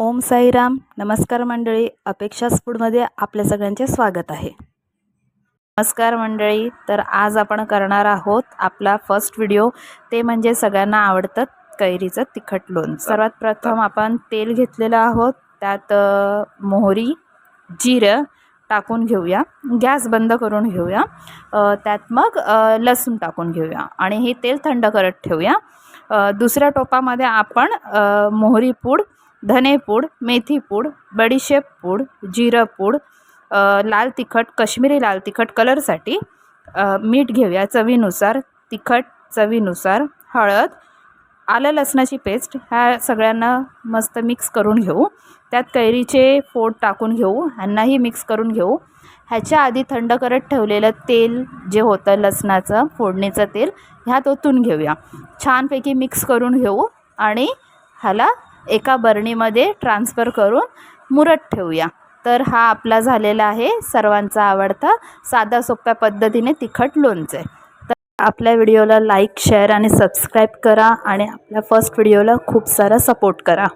ओम साईराम. नमस्कार मंडळी. अपेक्षास फूडमध्ये आपल्या सगळ्यांचे स्वागत आहे. नमस्कार मंडळी. तर आज आपण करणार आहोत आपला फर्स्ट व्हिडिओ ते म्हणजे सगळ्यांना आवडतं कैरीचं तिखट लोणचं. सर्वात प्रथम आपण तेल घेतलेलं आहोत. त्यात मोहरी जिरं टाकून घेऊया. गॅस बंद करून घेऊया. त्यात मग लसूण टाकून घेऊया. आणि हे तेल थंड करत ठेवूया. दुसऱ्या टोपामध्ये आपण मोहरी पूड धनेपूड मेथीपूड बडीशेपपूड जिरंपूड जिरं पूड लाल तिखट कश्मीरी लाल तिखट कलरसाठी मीठ घेऊया चवीनुसार तिखट चवीनुसार हळद आलं लसणाची पेस्ट ह्या सगळ्यांना मस्त मिक्स करून घेऊ. त्यात कैरीचे फोड टाकून घेऊ ह्यांनाही मिक्स करून घेऊ. ह्याच्या आधी थंड करत ठेवलेलं तेल जे होतं लसणाचं फोडणीचं तेल ह्यात ओतून घेऊया. छानपैकी मिक्स करून घेऊ आणि ह्याला एका बरणीमध्ये ट्रान्सफर करून मुरत ठेवूया. तर हा आपला झालेला आहे सर्वांचा आवडता साध्या सोप्या पद्धतीने तिखट लोणचे. तर आपल्या व्हिडिओला लाईक शेअर आणि सबस्क्राईब करा आणि आपल्या फर्स्ट व्हिडिओला खूप सारा सपोर्ट करा.